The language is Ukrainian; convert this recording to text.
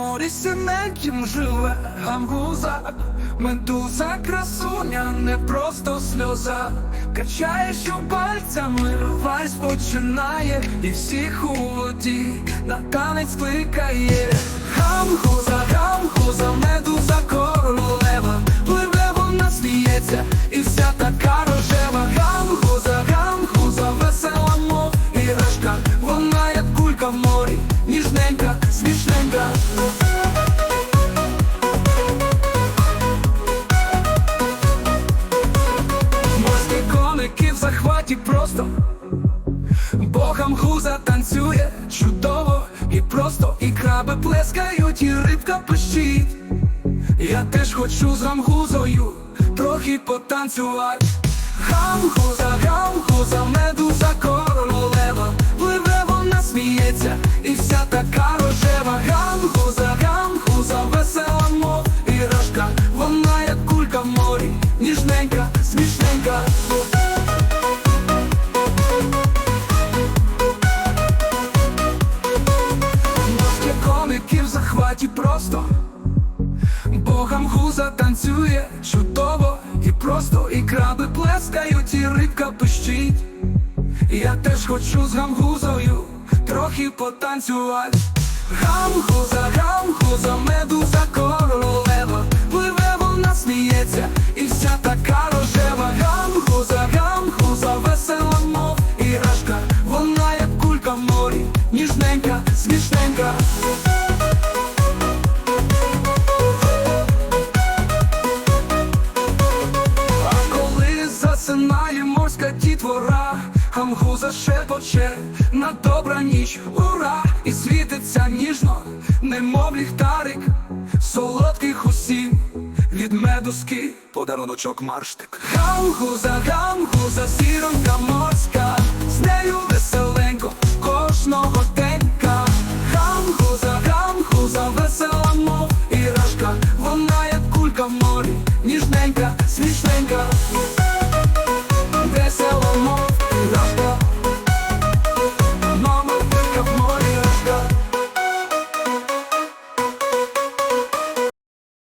морі синеньким живе гамгуза, медуза, красуня, не просто сльоза. Качає, що пальцями вальс починає, і всіх у воді на танець кликає. Гамбуза, гамгуза, медуза королева, захваті просто Богам гуза танцює чудово і просто, і краби плескають, і рибка пищить. Я теж хочу з гамгузою трохи потанцювати. Гамгуза, гамгуза, медуза королева, пливе вона сміється, і вся така рожева. Гамгуза, гамгуза, весела, мов іграшка, вона як кулька в морі, ніжненька, смішненька. Просто Богам гуза танцює чудово і просто, і краби плескають, і рибка пищить. Я теж хочу з гамгузою трохи потанцювати. Гамгуза, гамгуза, медуза королева, пливе вона сміється, і вся така рожева. Гамгуза, гамгуза, весела, мов іграшка, вона як кулька в морі, ніжненька, смішненька. Гамгуза шепоче на добра ніч, ура! І світиться ніжно, немов ліхтарик, солодких усім від медузки подаруночок марштик. Гамгуза, гамгуза, сіронька морська, з нею веселенько кожного денька. Гамгуза, гамгуза, весела, мов іграшка, вона як кулька в морі, ніжненька, смішненька.